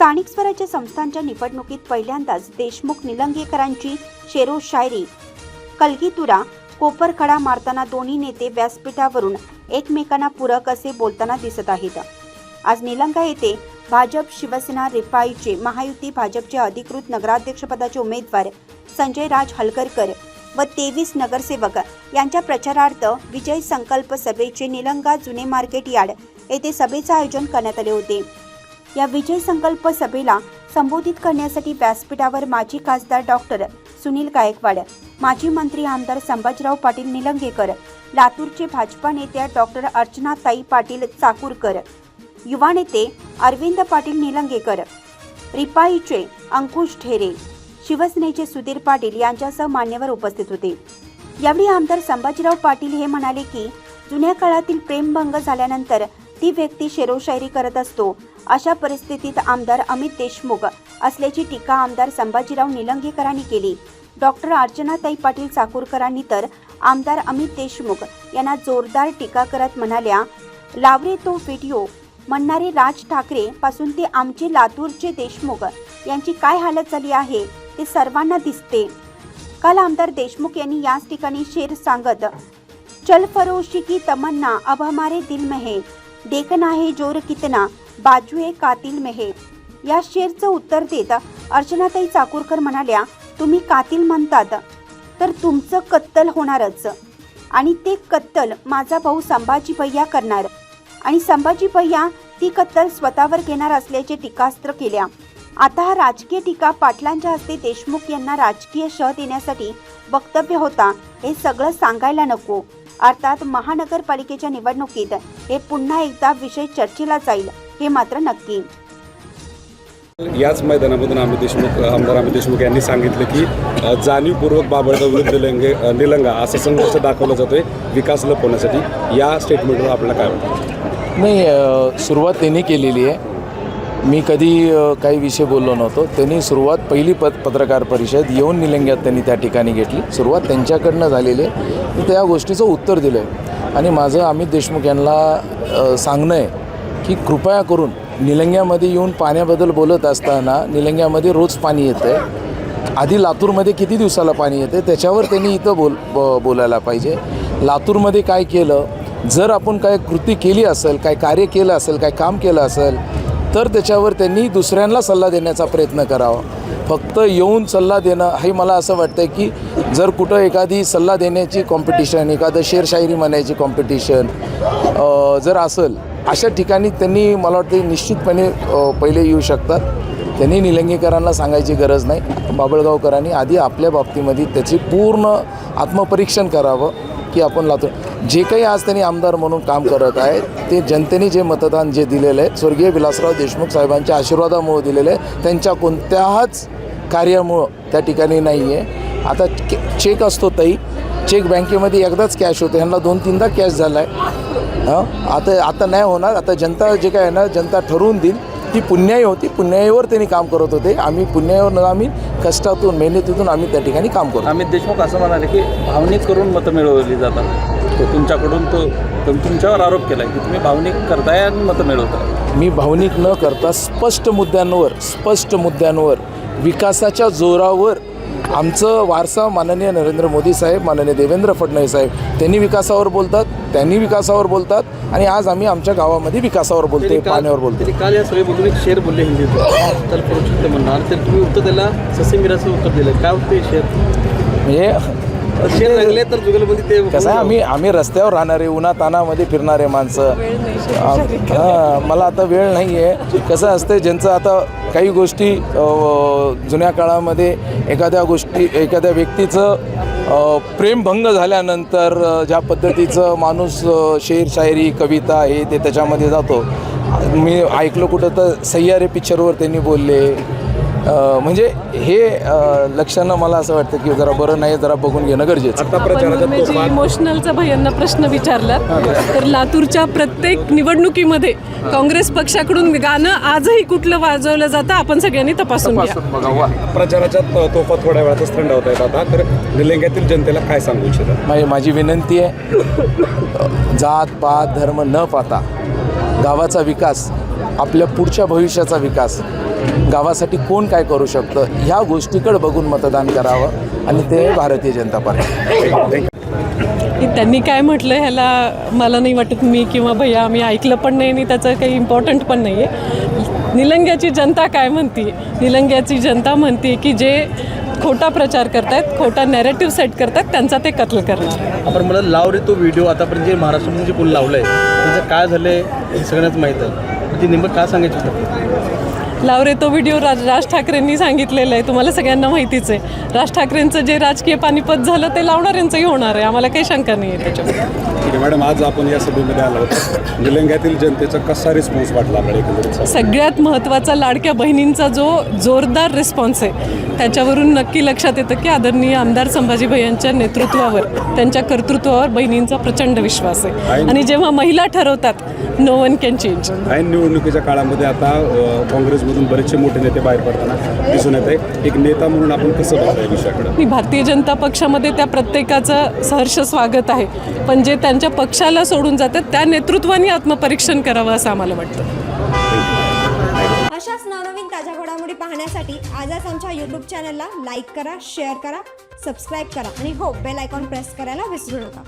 स्थानिक स्वराज्य संस्थांच्या निवडणुकीत पहिल्यांदाच देशमुख निलंगेकरांची शेरो शायरी. कलगीतुरा कोपरखडा मारताना दोन्ही नेते व्यासपीठावरून एकमेकांना पूरक असे बोलताना दिसत आहेत. आज निलंगा येथे भाजप शिवसेना रिपाईचे महायुती भाजपचे अधिकृत नगराध्यक्षपदाचे उमेदवार संजय राज हलकरकर व तेवीस नगरसेवक यांच्या प्रचारार्थ विजय संकल्प सभेचे निलंगा जुने मार्केट यार्ड येथे सभेचे आयोजन करण्यात आले होते. या विजय संकल्प सभेला संबोधित करण्यासाठी व्यासपीठावर माजी खासदार डॉक्टर सुनील गायकवाड माजी मंत्री आमदार संभाजीराव पाटील निलंगेकर लातूरचे भाजपा नेत्या डॉक्टर अर्चनाताई पाटील चाकूरकर युवा नेते अरविंद पाटील निलंगेकर रिपाईचे अंकुश ढेरे शिवसेनेचे सुधीर पाटील यांच्यासह मान्यवर उपस्थित होते. यावेळी आमदार संभाजीराव पाटील हे म्हणाले की जुन्या काळातील प्रेमभंग झाल्यानंतर ती व्यक्ती शेरोशायरी करत असतो अशा परिस्थितीत आमदार अमित देशमुख असल्याची टीका आमदार संभाजीराव निलंगेकरांनी केली. डॉक्टर अर्चनाताई पाटील चाकूरकरांनी तर आमदार अमित देशमुख यांना जोरदार टीका करत म्हणाल्या लावरे तो व्हिडिओ म्हणणारे राज ठाकरे पासून ते आमचे लातूरचे देशमुख यांची काय हालत झाली आहे ते सर्वांना दिसते. काल आमदार देशमुख यांनी याच ठिकाणी शेर सांगत चल फरोशी की तमन्ना अब हमारे दिल में है. देखना है जोर कितना बाजू कातिल में है या शेरचं उत्तर देत अर्चनाताई चाकूरकर म्हणाल्या तुम्ही कातिल म्हणतात तर तुमचं कत्तल होणारच. आणि ते कत्तल माझा भाऊ संभाजी भैया करणार. आणि संभाजी भैया ती कत्तल स्वतःवर घेणार असल्याचे टीकास्त्र केल्या. आता हा राजकीय टीका पाटलांच्या हस्ते देशमुख यांना राजकीय शह देण्यासाठी वक्तव्य होता हे सगळं सांगायला नको. अर्थात महानगरपालिकेच्या निवडणुकीत हे पुन्हा एकदा विषय चर्चेला जाईल हे मात्र नक्की. याच मैदानामधून अमित देशमुख आमदार अमित देशमुख यांनी सांगितलं की जाणीवपूर्वक बाबळगाव विरुद्ध निलंगे अ, निलंगा असा संघर्ष दाखवला जातोय विकास लपवण्यासाठी. या स्टेटमेंटवर आपल्याला काय वाटतं? नाही सुरुवात त्यांनी केलेली आहे. मी कधी काही विषय बोललो नव्हतो. त्यांनी सुरुवात पहिली पद पत्रकार परिषद येऊन निलंग्यात त्यांनी त्या ठिकाणी घेतली. सुरुवात त्यांच्याकडनं झालेली आहे. त्या गोष्टीचं उत्तर दिलं आहे आणि माझं अमित देशमुख यांना सांगणं आहे की कृपया करून निलंग्यामध्ये येऊन पाण्याबद्दल बोलत असताना निलंग्यामध्ये रोज पाणी येतं आहे आधी लातूरमध्ये किती दिवसाला पाणी येते त्याच्यावर त्यांनी इथं बोल ब बोलायला पाहिजे. लातूरमध्ये काय केलं? जर आपण काय कृती केली असेल काय कार्य केलं असेल काय काम केलं असेल तर त्याच्यावर त्यांनी दुसऱ्यांना सल्ला देण्याचा प्रयत्न करावा. फक्त येऊन सल्ला देणं हे मला असं वाटतं की जर कुठं एखादी सल्ला देण्याची कॉम्पिटिशन एखादं शेरशायरी म्हणायची कॉम्पिटिशन जर असेल अशा ठिकाणी त्यांनी मला वाटतं निश्चितपणे पहिले येऊ शकतात. त्यांनी निलंगेकरांना सांगायची गरज नाही. बाबळगावकरांनी आधी आपल्या बाबतीमध्ये त्याची पूर्ण आत्मपरीक्षण करावं की आपण लातूर जे काही आज त्यांनी आमदार म्हणून काम करत आहेत ते जनतेने जे मतदान जे दिलेलं आहे स्वर्गीय विलासराव देशमुख साहेबांच्या आशीर्वादामुळं दिलेलं आहे त्यांच्या कोणत्याच कार्यामुळं त्या ठिकाणी नाही आहे आता के चेक असतो ताई. चेक बँकेमध्ये एकदाच कॅश होते ह्यांना दोन तीनदा कॅश झाला आहे हां? आता आता नाही होणार. आता जनता जे काय आहे ना जनता ठरवून देईल. ती पुण्याई होती पुण्याईवर त्यांनी काम करत होते. आम्ही पुण्याईवर आम्ही कष्टातून मेहनतीतून आम्ही त्या ठिकाणी काम करतो. अमित देशमुख असं म्हणाले की भावनिक करून मतं मिळवली जातात. तो तुमच्याकडून तो तुम- तुमच्यावर आरोप केला की तुम्ही भावनिक करताय आणि मतं मिळवताय. मी भावनिक न करता स्पष्ट मुद्द्यांवर स्पष्ट मुद्द्यांवर विकासाच्या जोरावर आमचं वारसा माननीय नरेंद्र मोदी साहेब माननीय देवेंद्र फडणवीस साहेब त्यांनी विकासावर बोलतात त्यांनी विकासावर बोलतात आणि आज आम्ही आमच्या गावामध्ये विकासावर बोलतोय पाण्यावर बोलतो काल या सभेमधून एक शेर बोलले हिंदीत तर म्हणणार. तर तुम्ही उत्तर त्याला ससेमिराचं उत्तर दिलं. काय होतं हे शेर? म्हणजे शेर रंगले तर जुगलबंदी ते कसं आहे आम्ही आम्ही रस्त्यावर राहणारे उन्हा तानामध्ये फिरणारे माणसं. हां मला आता वेळ नाही आहे कसं असतं ज्यांचं आता काही गोष्टी जुन्या काळामध्ये एखाद्या गोष्टी एखाद्या व्यक्तीचं प्रेमभंग झाल्यानंतर ज्या पद्धतीचं माणूस शेर शायरी कविता हे ते त्याच्यामध्ये जातो. मी ऐकलं कुठं तर सह्यारे पिक्चरवर त्यांनी बोलले. म्हणजे हे लक्षानं मला असं वाटतं की जरा बरं नाही जरा बघून घेणं गरजेचं. इमोशनलचा भैयांना प्रश्न विचारला तर लातूरच्या प्रत्येक निवडणुकीमध्ये काँग्रेस पक्षाकडून गाणं आजही कुठलं वाजवलं जातं आपण सगळ्यांनी तपासून प्रचाराच्या त- तोफा थोड्या वेळातच थंड होत आहेत आता. तर निलंग्यातील जनतेला काय सांगू इच्छितात माझी माझी विनंती आहे जात पात धर्म न पाहता गावाचा विकास आपल्या पुढच्या भविष्याचा विकास. गावासाठी कोण काय करू शकतं? ह्या गोष्टीकडे बघून मतदान करावं आणि ते भारतीय जनता पार्टी. त्यांनी काय म्हटलं ह्याला मला नाही वाटत मी किंवा भैया आम्ही ऐकलं पण नाही आणि त्याचं काही इम्पॉर्टंट पण नाही आहे निलंग्याची जनता काय म्हणते? निलंग्याची जनता म्हणते की जे खोटा प्रचार करतायत खोटा नॅरेटिव्ह सेट करतात त्यांचा ते कत्ल करणार आपण मला लाव रे तो व्हिडिओ आतापर्यंत जे महाराष्ट्रामध्ये जे कोण लावलंय त्याचं काय झालंय हे सगळ्यांनाच माहीत आहे. ते नेमकं काय सांगायचं होतं? लावरे तो व्हिडिओ राज राज ठाकरेंनी सांगितलेला आहे. तुम्हाला सगळ्यांना माहितीच आहे. राज ठाकरेंचं जे राजकीय पानिपत झालं ते लावणाऱ्यांचंही होणार आहे. आम्हाला काही शंका नाही आहे त्याच्यामध्ये मॅडम आज आपण या सभेमध्ये आलो होतो. निलंग्यातील जनतेचा कसा रिस्पॉन्स वाटला सगळ्यात महत्त्वाचा लाडक्या बहिणींचा जो जोरदार रिस्पॉन्स आहे त्याच्यावरून नक्की लक्षात येतं की आदरणीय आमदार संभाजी भैयांच्या नेतृत्वावर त्यांच्या कर्तृत्वावर बहिणींचा प्रचंड विश्वास आहे. आणि जेव्हा महिला ठरवतात नो वन कॅन चेंज ऐन निवडणुकीच्या काळामध्ये आता काँग्रेसमधून बरेचसे मोठे नेते बाहेर पडताना दिसून येत आहे एक नेता म्हणून आपण कसं बघताय या विषयाकडे? मी भारतीय जनता पक्षामध्ये त्या प्रत्येकाचं सहर्ष स्वागत आहे. पण जे त्यांच्या पक्षाला सोडून जातात त्या नेतृत्वाने आत्मपरीक्षण करावं असं आम्हाला वाटतं. अशाच नवनवीन ताज्या घडामोडी पाहण्यासाठी आजच आमच्या यूट्यूब चॅनलला लाईक करा शेअर करा सबस्क्राईब करा. आणि हो बेल आयकॉन प्रेस करायला विसरू नका.